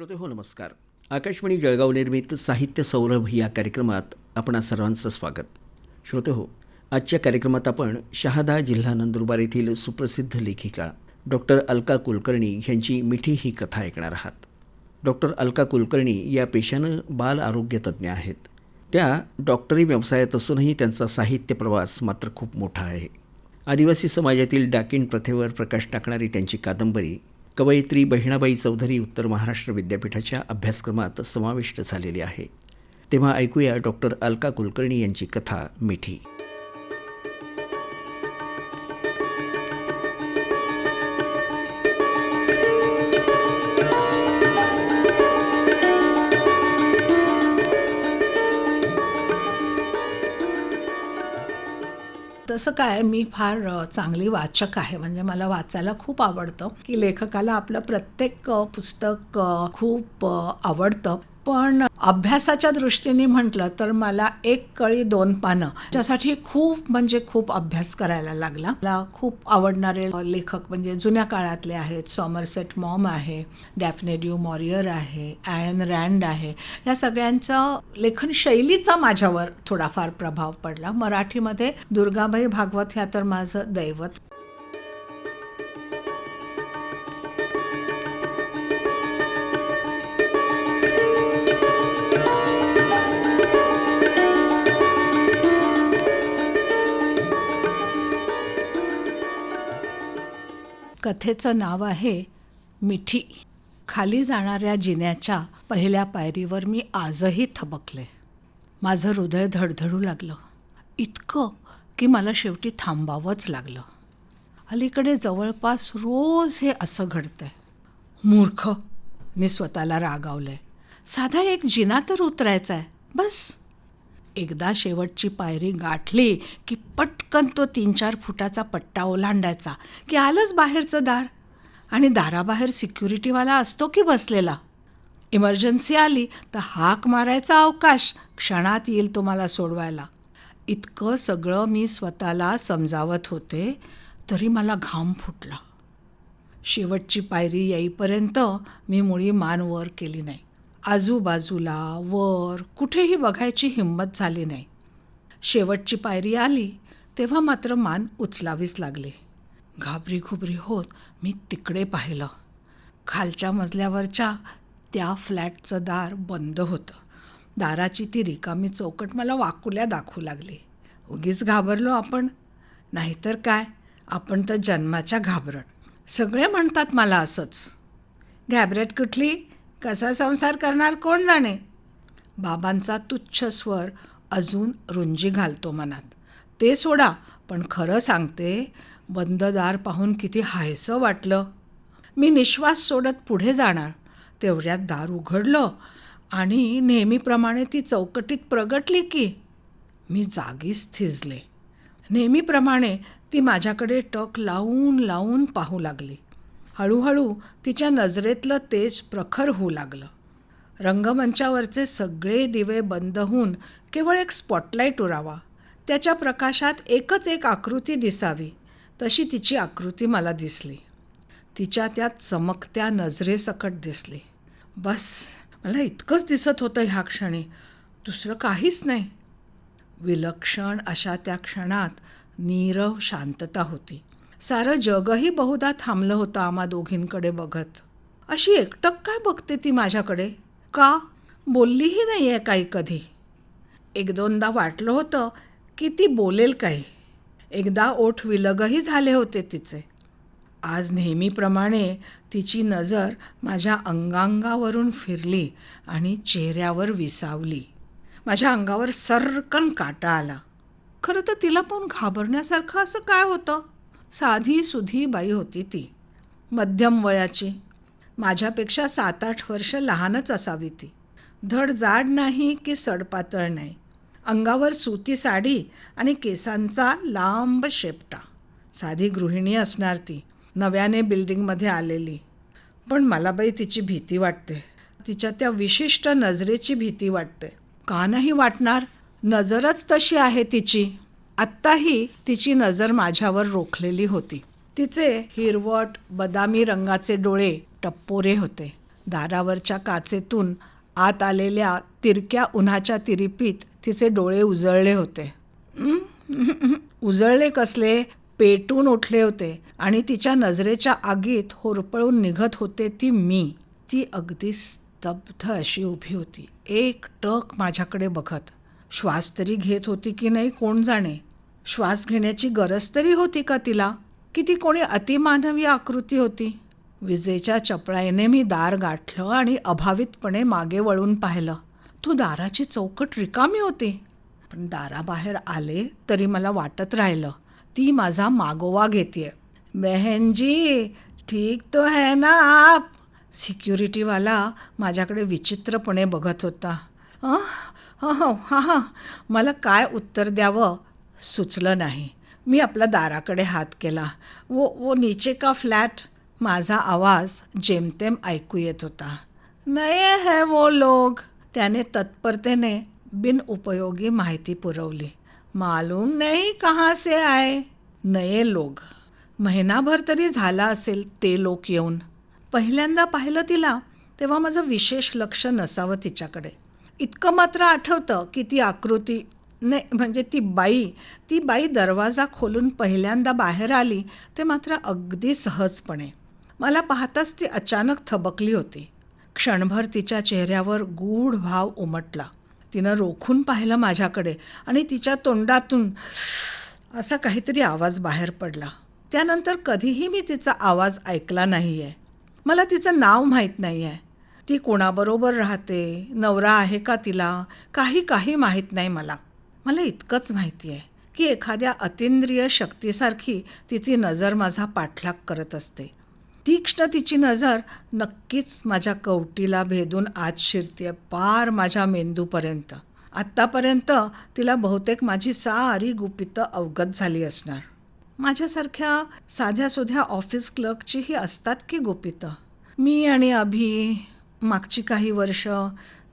श्रोते हो नमस्कार. आकाशवाणी जळगाव निर्मित साहित्य सौरभ या कार्यक्रमात आपणा सर्वांचं स्वागत. श्रोते हो आजच्या कार्यक्रमात आपण शहादा जिल्हा नंदुरबार येथील सुप्रसिद्ध लेखिका डॉक्टर अलका कुलकर्णी यांची मिठी ही कथा ऐकणार आहात. डॉक्टर अलका कुलकर्णी या पेशानं बाल आरोग्य तज्ज्ञ आहेत. त्या डॉक्टरी व्यवसायात असूनही त्यांचा साहित्य प्रवास मात्र खूप मोठा आहे. आदिवासी समाजातील डाकिन प्रथेवर प्रकाश टाकणारी त्यांची कादंबरी कवयित्री बहिणाबाई चौधरी उत्तर महाराष्ट्र विद्यापीठाच्या अभ्यासक्रमात समाविष्ट झालेली आहे. तेव्हा ऐकूया डॉक्टर अलका कुलकर्णी यांची कथा मिठी. तसं काय मी फार चांगली वाचक आहे. म्हणजे मला वाचायला खूप आवडतं की लेखकाला आपलं प्रत्येक पुस्तक खूप आवडतं. पण अभ्यासाच्या दृष्टीने म्हटलं तर मला एक कळी दोन पानं त्यासाठी खूप म्हणजे खूप अभ्यास करायला लागला. मला खूप आवडणारे लेखक म्हणजे जुन्या काळातले आहेत. सॉमरसेट मॉम आहे डॅफनेड्यू मॉरियर आहे आयन रँड आहे. या सगळ्यांचं लेखन शैलीचा माझ्यावर थोडाफार प्रभाव पडला. मराठीमध्ये दुर्गाबाई भागवत ह्या तर माझं दैवत. कथेचं नाव आहे मिठी. खाली जाणाऱ्या जिन्याच्या पहिल्या पायरीवर मी आजही थबकले. माझं हृदय धडधडू लागलं. इतकं की मला शेवटी थांबावंच लागलं. अलीकडे जवळपास रोज हे असं घडतंय. मूर्ख मी स्वतःला रागावलंय. साधा एक जिना तर उतरायचा आहे बस. एकदा शेवटची पायरी गाठली की पटकन तो तीन चार फुटाचा पट्टा ओलांडायचा की आलंच बाहेरचं दार. आणि दाराबाहेर सिक्युरिटीवाला असतो की बसलेला? इमर्जन्सी आली तर हाक मारायचा अवकाश क्षणात येईल तुम्हाला सोडवायला. इतकं सगळं मी स्वतःला समजावत होते तरी मला घाम फुटला. शेवटची पायरी येईपर्यंत मी मुळी मान वर केली नाही. आजूबाजूला वर कुठेही बघायची हिंमत झाली नाही. शेवटची पायरी आली तेव्हा मात्र मान उचलावीच लागली. घाबरी घुबरी होत मी तिकडे पाहिलं. खालच्या मजल्यावरच्या त्या फ्लॅटचं दार बंद होतं. दाराची ती रिकामी चौकट मला वाकुल्या दाखवू लागली. उगीच घाबरलो आपण. नाहीतर काय? आपण तर जन्माच्या घाबरट सगळे म्हणतात मला असंच. घॅबरेट कुठली? कसा संसार करणार कोण जाणे? बाबांचा तुच्छ स्वर अजून रुंजी घालतो मनात. ते सोडा पण खरं सांगते बंद दार पाहून किती हायसं वाटलं. मी निश्वास सोडत पुढे जाणार. तेवढ्यात दार उघडलं आणि नेहमीप्रमाणे ती चौकटीत प्रगटली की मी जागीच थिजले. नेहमीप्रमाणे ती माझ्याकडे टक लावून लावून पाहू लागली. हळूहळू तिच्या नजरेतलं तेज प्रखर होऊ लागलं. रंगमंचावरचे सगळे दिवे बंद होऊन केवळ एक स्पॉटलाईट उरावा. त्याच्या प्रकाशात एकच एक आकृती दिसावी तशी तिची आकृती मला दिसली. तिच्या त्या चमकत्या नजरेसकट दिसली. बस मला इतकंच दिसत होतं ह्या क्षणी. दुसरं काहीच नाही. विलक्षण अशा त्या क्षणात नीरव शांतता होती. सारं जगही बहुधा थांबलं होतं आम्हा दोघींकडे बघत. अशी एकटक काय बघते ती माझ्याकडे? का? बोललीही नाही आहे काही कधी. एक दोनदा वाटलं होतं की ती बोलेल काही. एकदा ओठ विलगही झाले होते तिचे. आज नेहमीप्रमाणे तिची नजर माझ्या अंगांगावरून फिरली आणि चेहऱ्यावर विसावली. माझ्या अंगावर सर्रकन काटा आला. खरं तर तिला पाहून घाबरण्यासारखं असं काय होतं? साधी सुधी बाई होती ती मध्यम वयाची. माझ्यापेक्षा सात आठ वर्ष लहानच असावी ती. धड जाड नाही की सडपातळ नाही. अंगावर सुती साडी आणि केसांचा लांब शेपटा. साधी गृहिणी असणार ती नव्याने बिल्डिंगमध्ये आलेली. पण मला बाई तिची भीती वाटते. तिच्या त्या विशिष्ट नजरेची भीती वाटते. का नाही वाटणार? नजरच तशी आहे तिची. आत्ताही तिची नजर माझ्यावर रोखलेली होती. तिचे हिरवट बदामी रंगाचे डोळे टप्पोरे होते. दारावरच्या काचेतून आत आलेल्या तिरक्या उन्हाच्या तिरिपीत तिचे डोळे उजळले होते. उजळले कसले पेटून उठले होते आणि तिच्या नजरेच्या आगीत होरपळून निघत होते ती मी. ती अगदी स्तब्ध अशी उभी होती. एक टक माझ्याकडे बघत. श्वास तरी घेत होती की नाही कोण जाणे? श्वास घेण्याची गरज तरी होती का तिला? की ती कोणी अतिमानवी आकृती होती? विजेच्या चपळाईने मी दार गाठलं आणि अभावितपणे मागे वळून पाहिलं. तो दाराची चौकट रिकामी होती. पण दाराबाहेर आले तरी मला वाटत राहिलं ती माझा मागोवा घेते बहनजी ठीक तो है ना आप? सिक्युरिटीवाला माझ्याकडे विचित्रपणे बघत होता. हां हो हां हां. मला काय उत्तर द्यावं? सुचलं नाही. मी आपल्या दाराकडे हात केला. वो वो नीचे का फ्लॅट? माझा आवाज जेमतेम ऐकू येत होता. नये है वो लोग. त्याने तत्परतेने बिनउपयोगी माहिती पुरवली. मालूम नाही कहाँ से आए. नये लोग. महिनाभर तरी झाला असेल ते लोक येऊन. पहिल्यांदा पाहिलं तिला तेव्हा माझं विशेष लक्ष नसावं तिच्याकडे. इतकं मात्र आठवतं की ती आकृती नाही म्हणजे ती बाई ती बाई दरवाजा खोलून पहिल्यांदा बाहेर आली ते मात्र अगदी सहजपणे. मला पाहताच ती अचानक थबकली होती. क्षणभर तिच्या चेहऱ्यावर गूढ भाव उमटला. तिनं रोखून पाहिलं माझ्याकडे आणि तिच्या तोंडातून असा काहीतरी आवाज बाहेर पडला. त्यानंतर कधीही मी तिचा आवाज ऐकला नाही आहे मला तिचं नाव माहीत नाही आहे ती कोणाबरोबर राहते नवरा आहे का तिला काही काही माहीत नाही मला. मला इतकंच माहिती आहे की एखाद्या अतिंद्रिय शक्तीसारखी तिची नजर माझा पाठलाग करत असते. तीक्ष्ण तिची नजर नक्कीच माझ्या कवटीला भेदून आत शिरते पार माझ्या मेंदूपर्यंत. आत्तापर्यंत तिला बहुतेक माझी सारी गुपितं अवगत झाली असणार. माझ्यासारख्या साध्या सुध्या ऑफिस क्लर्कचीही असतात की गुपितं? मी आणि अभि मागची काही वर्ष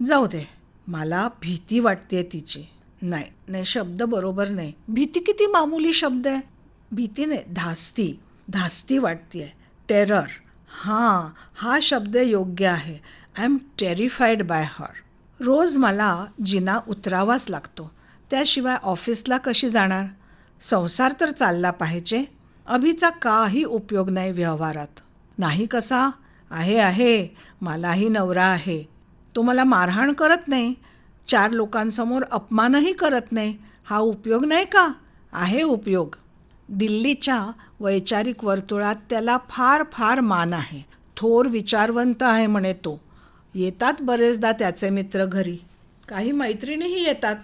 जाऊ दे मला भीती वाटते तिची. नाही नाही शब्द बरोबर नाही. भीती किती मामूली शब्द आहे? भीती नाही धास्ती. धास्ती वाटते टेरर हां हा शब्द योग्य आहे. I am terrified by her रोज मला जिना उतरावाच लागतो. त्याशिवाय ऑफिसला कशी जाणार? संसार तर चालला पाहिजे. अभिचा काही उपयोग नाही व्यवहारात. नाही कसा? आहे आहे. मलाही नवरा आहे. तो मला मारहाण करत नाही. चार लोकांसमोर अपमानही करत नाही. हा उपयोग नाही का? आहे उपयोग. दिल्लीच्या वैचारिक वर्तुळात त्याला फार फार मान आहे. थोर विचारवंत आहे म्हणे तो. येतात बरेचदा त्याचे मित्र घरी. काही मैत्रिणीही येतात.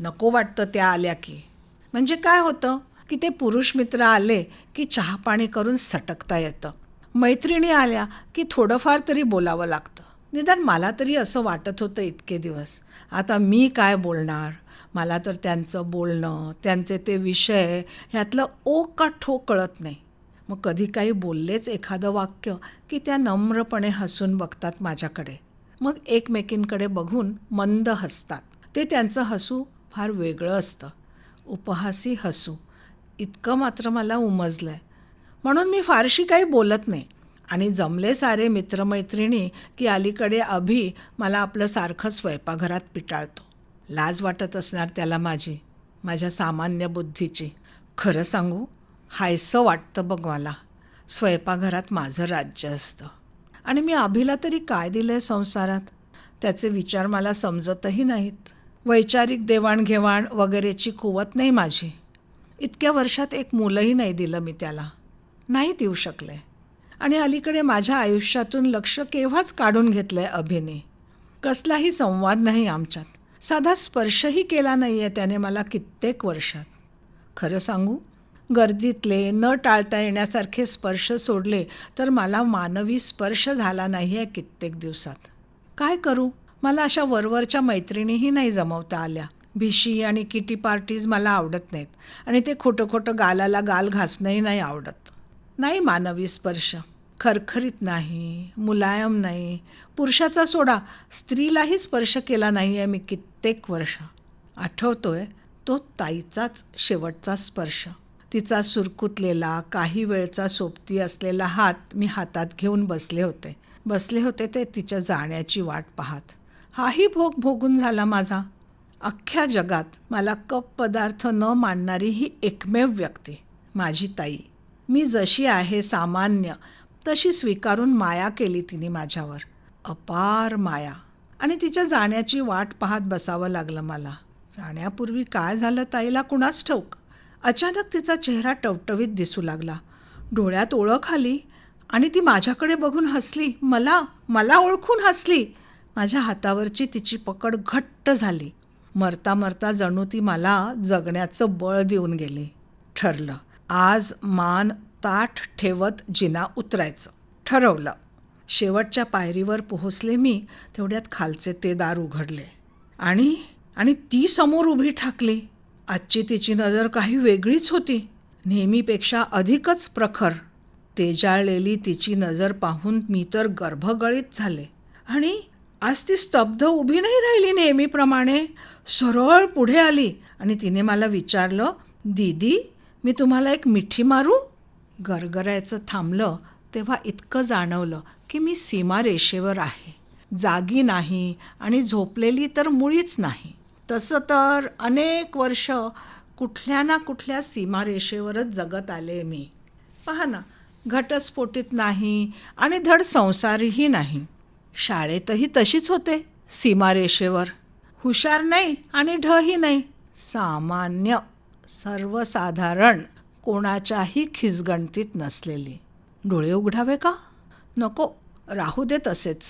नको वाटतं त्या आल्या की. म्हणजे काय होतं? की ते पुरुष मित्र आले की चहापाणी करून सटकता येतं. मैत्रिणी आल्या की थोडंफार तरी बोलावं लागतं. निदान मला तरी असं वाटत होतं इतके दिवस. आता मी काय बोलणार? मला तर त्यांचं बोलणं त्यांचे ते विषय ह्यातलं ओ का ठो कळत नाही. मग कधी काही बोललेच एखादं वाक्य की त्या नम्रपणे हसून बघतात माझ्याकडे. मग एकमेकींकडे बघून मंद हसतात. ते त्यांचं हसू फार वेगळं असतं. उपहासी हसू. इतकं मात्र मला उमजलं आहे म्हणून मी फारशी काही बोलत नाही. आणि जमले सारे मित्रमैत्रिणी की अलीकडे अभि मला आपलं सारखं स्वयंपाकघरात पिटाळतो. लाज वाटत असणार त्याला माझी माझ्या सामान्य बुद्धीची. खरं सांगू हायसं वाटतं बघ मला. स्वयंपाकघरात माझं राज्य असतं. आणि मी अभिला तरी काय दिलं आहे संसारात? त्याचे विचार मला समजतही नाहीत. वैचारिक देवाणघेवाण वगैरेची कुवत नाही माझी. इतक्या वर्षात एक मुलंही नाही दिलं मी त्याला. नाही देऊ शकले. आणि अलीकडे माझ्या आयुष्यातून लक्ष केव्हाच काढून घेतलं आहे अभिने. कसलाही संवाद नाही आमच्यात. साधा स्पर्शही केला नाही आहे त्याने मला कित्येक वर्षात. खरं सांगू? गर्दीतले न टाळता येण्यासारखे स्पर्श सोडले तर मला मानवी स्पर्श झाला नाही आहे कित्येक दिवसात. काय करू? मला अशा वरवरच्या मैत्रिणीही नाही जमवता आल्या. भिशी आणि किटी पार्टीज मला आवडत नाहीत आणि ते खोटं खोटं गालाला गाल घासणंही नाही आवडत. नाही मानवी स्पर्श. खरखरीत नाही मुलायम नाही. पुरुषाचा सोडा स्त्रीलाही स्पर्श केला नाही आहे मी कित्येक वर्ष. आठवतोय तो ताईचाच शेवटचा स्पर्श. तिचा सुरकुतलेला काही वेळचा सोबती असलेला हात मी हातात घेऊन बसले होते. बसले होते ते तिच्या जाण्याची वाट पाहत. हाही भोग भोगून झाला माझा. अख्ख्या जगात मला कप पदार्थ न मांडणारी ही एकमेव व्यक्ती माझी ताई. मी जशी आहे सामान्य तशी स्वीकारून माया केली तिने माझ्यावर. अपार माया. आणि तिच्या जाण्याची वाट पाहत बसावं लागलं मला. जाण्यापूर्वी काय झालं ताईला कुणास ठोक अचानक तिचा चेहरा टवटवीत दिसू लागला. डोळ्यात ओळख आली आणि ती माझ्याकडे बघून हसली. मला? मला ओळखून हसली? माझ्या हातावरची तिची पकड घट्ट झाली. मरता मरता जणू ती मला जगण्याचं बळ देऊन गेली. ठरलं. आज मान ताठ ठेवत जिना उतरायचं. ठरवलं. शेवटच्या पायरीवर पोहोचले मी तेवढ्यात खालचे ते दार उघडले. आणि आणि ती समोर उभी ठाकली. आजची तिची नजर काही वेगळीच होती. नेहमीपेक्षा अधिकच प्रखर. तेजाळलेली तिची नजर पाहून मी तर गर्भगळीत झाले. आणि आज ती स्तब्ध उभी नाही राहिली नेहमीप्रमाणे. सरळ पुढे आली आणि तिने मला विचारलं दीदी मी तुम्हाला एक मिठी मारू? गरगरायचं थांबलं तेव्हा इतकं जाणवलं की मी सीमारेषेवर आहे. जागी नाही आणि झोपलेली तर मुळीच नाही. तसं तर अनेक वर्ष कुठल्या ना कुठल्या सीमारेषेवरच जगत आले मी. पहा ना घटस्फोटीत नाही आणि धड संसारीही नाही. शाळेतही तशीच होते सीमारेषेवर हुशार नाही आणि ढही नाही. सामान्य सर्वसाधारण. कोणाच्याही खिसगणतीत नसलेली. डोळे उघडावे का? नको राहू दे तसेच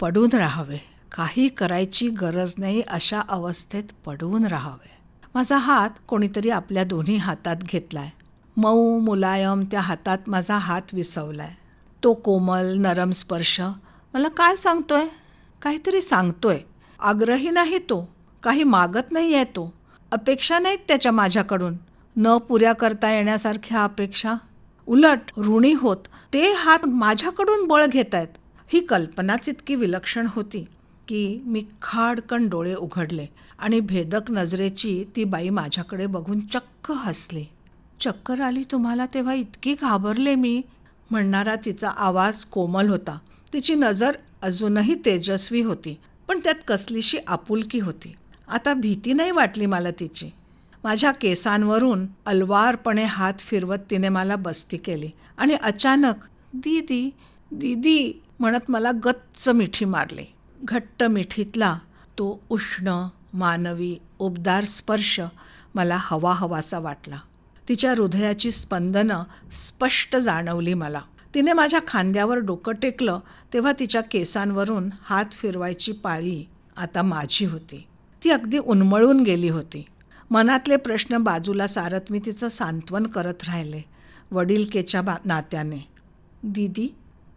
पडून राहावे. काही करायची गरज नाही अशा अवस्थेत पडून राहावे. माझा हात कोणीतरी आपल्या दोन्ही हातात घेतलाय. मऊ मुलायम त्या हातात माझा हात विसवलाय. तो कोमल नरम स्पर्श. मला काय सांगतोय? काहीतरी सांगतोय. आग्रही नाही तो. काही मागत नाही आहे तो. अपेक्षा नाहीत त्याच्या माझ्याकडून. न पुऱ्या करता येण्यासारख्या अपेक्षा उलट ऋणी होत ते हात माझ्याकडून बळ घेत आहेत ही कल्पनाच इतकी विलक्षण होती की मी खाडकन डोळे उघडले आणि भेदक नजरेची ती बाई माझ्याकडे बघून चक्क हसली. चक्कर आली तुम्हाला तेव्हा इतकी घाबरले मी? म्हणणारा तिचा आवाज कोमल होता. तिची नजर अजूनही तेजस्वी होती पण त्यात कसलीशी आपुलकी होती. आता भीती नाही वाटली मला तिची. माझ्या केसांवरून अलवारपणे हात फिरवत तिने मला बस्ती केली. आणि अचानक दीदी दीदी म्हणत मला गच्च मिठी मारली. घट्ट मिठीतला तो उष्ण मानवी उबदार स्पर्श मला हवा हवासा वाटला. तिच्या हृदयाची स्पंदनं स्पष्ट जाणवली मला. तिने माझ्या खांद्यावर डोकं टेकलं तेव्हा तिच्या केसांवरून हात फिरवायची पाळी आता माझी होती. ती अगदी उन्मळून गेली होती. मनातले प्रश्न बाजूला सारत मी तिचं सांत्वन करत राहिले वडीलकेच्या बा नात्याने. दीदी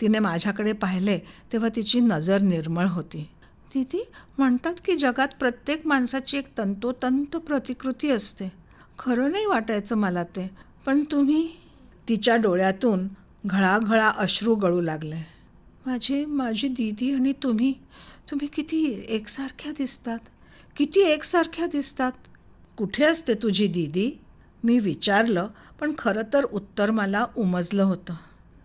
तिने माझ्याकडे पाहिले तेव्हा तिची नजर निर्मळ होती. दीदी म्हणतात की जगात प्रत्येक माणसाची एक तंतोतंत प्रतिकृती असते. खरं नाही वाटायचं मला ते पण तुम्ही तिच्या डोळ्यातून घळाघळा अश्रू गळू लागले. माझी माझी दीदी आणि तुम्ही तुम्ही किती एकसारख्या दिसतात किती एकसारख्या दिसतात. कुठे असते तुझी दीदी? मी विचारलं पण खरं तर उत्तर मला उमजलं होतं.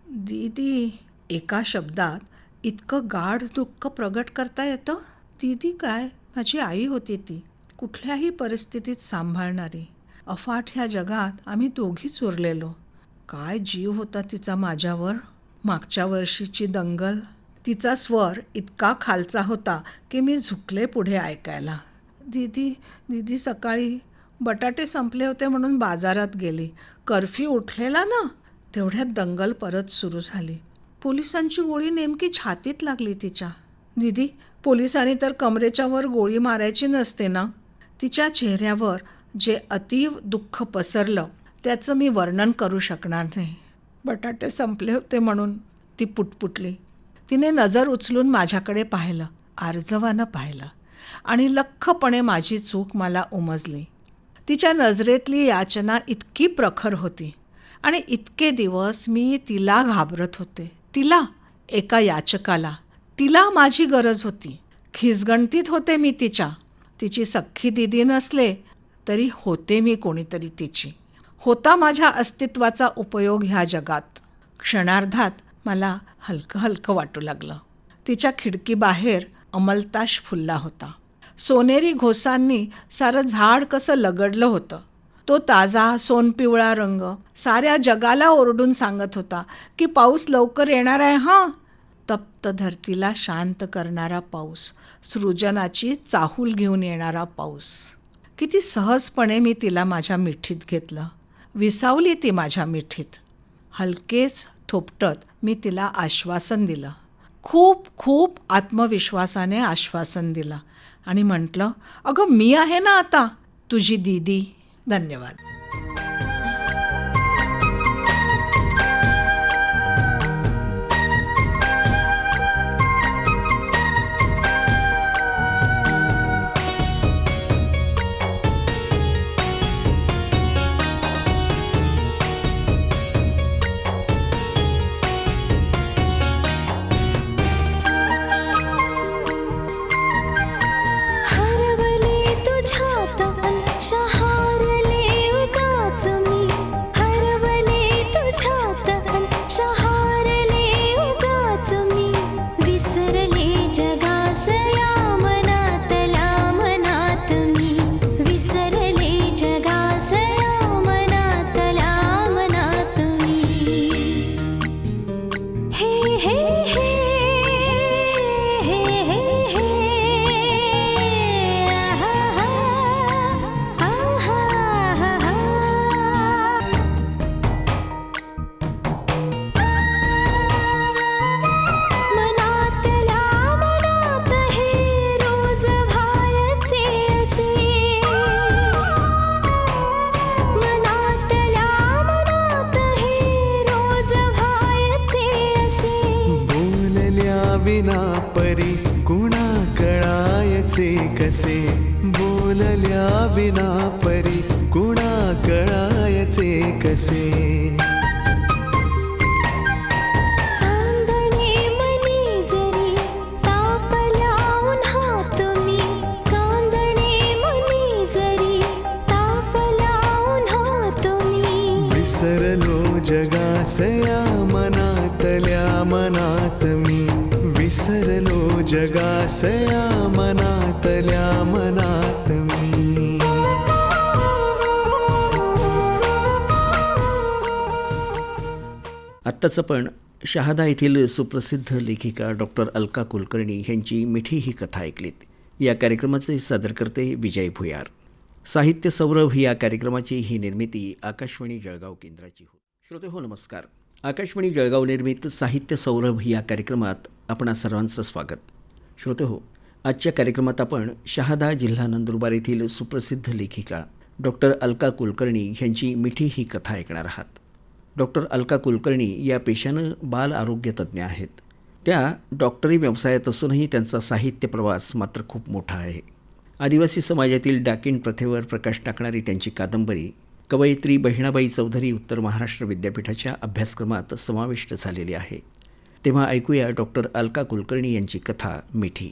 दीदी एका शब्दात इतकं गाढ दुःख प्रगट करता येतं? दीदी काय? माझी आई होती ती. कुठल्याही परिस्थितीत सांभाळणारी. अफाट ह्या जगात आम्ही दोघीच उरलेलो. काय जीव होता तिचा माझ्यावर? मागच्या वर्षीची दंगल. तिचा स्वर इतका खालचा होता की मी झुकले पुढे ऐकायला. दीदी दीदी सकाळी बटाटे संपले होते म्हणून बाजारात गेली. कर्फ्यू उठलेला ना तेवढ्यात दंगल परत सुरू झाली. पोलिसांची गोळी नेमकी छातीत लागली तिच्या. दीदी पोलिसांनी तर कमरेच्या वर गोळी मारायची नसते ना? तिच्या चेहऱ्यावर जे अतीव दुःख पसरलं त्याचं मी वर्णन करू शकणार नाही. बटाटे संपले होते म्हणून ती पुटपुटली. तिने नजर उचलून माझ्याकडे पाहिलं आर्जवानं पाहिलं. आणि लख्खपणे माझी चूक मला उमजली. तिच्या नजरेतली याचना इतकी प्रखर होती आणि इतके दिवस मी तिला घाबरत होते. तिला एका याचकाला. तिला माझी गरज होती. खिसगणतीत होते मी तिच्या. तिची सख्खी दिदी नसले तरी होते मी कोणीतरी तिची. होता माझ्या अस्तित्वाचा उपयोग ह्या जगात. क्षणार्धात मला हलकं हलकं वाटू लागलं. तिच्या खिडकीबाहेर अमलताश फुलला होता. सोनेरी घोसांनी सारं झाड कसं लगडलं होतं? तो ताजा सोनपिवळा रंग साऱ्या जगाला ओरडून सांगत होता की पाऊस लवकर येणार आहे हां? तप्त धरतीला शांत करणारा पाऊस सृजनाची चाहूल घेऊन येणारा पाऊस. किती सहजपणे मी तिला माझ्या मिठीत घेतलं. विसावली ती माझ्या मिठीत. हलकेच थोपटत मी तिला आश्वासन दिलं. खूप खूप आत्मविश्वासाने आश्वासन दिलं. आणि म्हटलं अगं मी आहे ना आता. तुझी दीदी. धन्यवाद. विना परी कुणा कळायचे कसे? बोलल्या विना परी कुणा कळायचे कसे? विसरलो जगासया मनातल्या मनात मी. आत्ताचं पण शहादा येथील सुप्रसिद्ध लेखिका डॉक्टर अलका कुलकर्णी यांची मिठी ही कथा ऐकलीत. या कार्यक्रमाचे सादरकर्ते विजय भुयार. साहित्य सौरभ या कार्यक्रमाची ही निर्मिती आकाशवाणी जळगाव केंद्राची हो श्रोते हो नमस्कार. आकाशवाणी जळगाव निर्मित साहित्य सौरभ या कार्यक्रमात आपणा सर्वांचं स्वागत. श्रोते हो आजच्या कार्यक्रमात आपण शहादा जिल्हा नंदुरबार येथील सुप्रसिद्ध लेखिका डॉक्टर अलका कुलकर्णी यांची मिठी ही कथा ऐकणार आहात. डॉक्टर अलका कुलकर्णी या पेशानं बाल आरोग्य तज्ज्ञ आहेत. त्या डॉक्टरी व्यवसायात असूनही त्यांचा साहित्य प्रवास मात्र खूप मोठा आहे. आदिवासी समाजातील डाकीण प्रथेवर प्रकाश टाकणारी त्यांची कादंबरी कवयित्री बहिणाबाई चौधरी उत्तर महाराष्ट्र विद्यापीठाच्या अभ्यासक्रमात समाविष्ट झालेली आहे. तेव्हा ऐकूया डॉक्टर अलका कुलकर्णी यांची कथा मिठी.